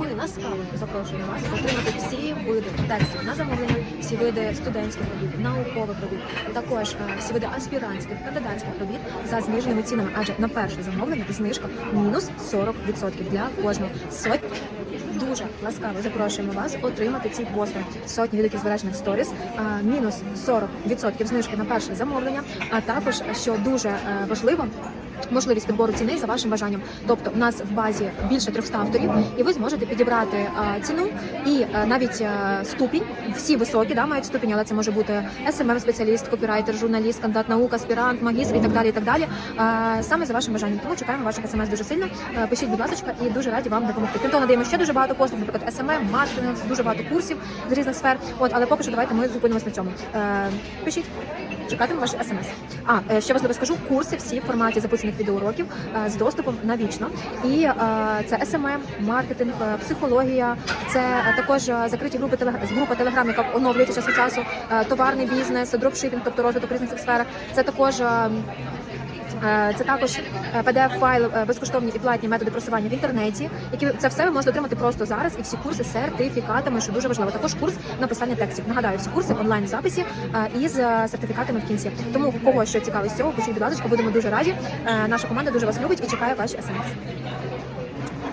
ми ласкаво запрошуємо вас отримати всі види текстів на замовлення, всі види студентських робіт, наукових робіт, також е, всі види аспірантських, кандидатських робіт за зниженими цінами. Адже на перше замовлення знижка мінус 40% для кожного сотні. Дуже ласкаво запрошуємо вас отримати ці послуги. Сотні відгуків збережених сторіс, мінус 40% знижки на перше замовлення. А також, що дуже е, важливо. Можливість підбору ціни за вашим бажанням. Тобто, у нас в базі більше 300 авторів, і ви зможете підібрати е, ціну і е, навіть е, ступінь. Всі високі, да, мають ступінь, але це може бути СММ спеціаліст, копірайтер, журналіст, кандидат наук, аспірант, магістр і так далі. І так далі. Е, саме за вашим бажанням. Тому чекаємо ваших смс дуже сильно. Е, Пишіть, будь ласка, і дуже раді вам допомогти. Крім того, надаємо ще дуже багато послуг, наприклад, СММ, маркетинг, дуже багато курсів з різних сфер. От, але поки що давайте ми зупинимось на цьому. Е, Пишіть. Чекатиму ваші смс. А е, ще важливо скажу, курси всі в форматі записаних відеоуроків е, з доступом навічно. І е, це СММ, маркетинг, е, психологія, це також закриті групи група Телеграм, яка оновлюється час від часу, товарний бізнес, дропшипінг, тобто розвиток в різних сферах. Це також. Е, Е, Це також pdf файл безкоштовні і платні методи просування в інтернеті, які це все ви можете отримати просто зараз. І всі курси з сертифікатами, що дуже важливо. Також курс написання текстів. Нагадаю, всі курси онлайн записі е, із е, сертифікатами в кінці. Тому кого що цікавить з цього, пишіть, будь ласка, будемо дуже раді. Е, Наша команда дуже вас любить і чекає ваш смс.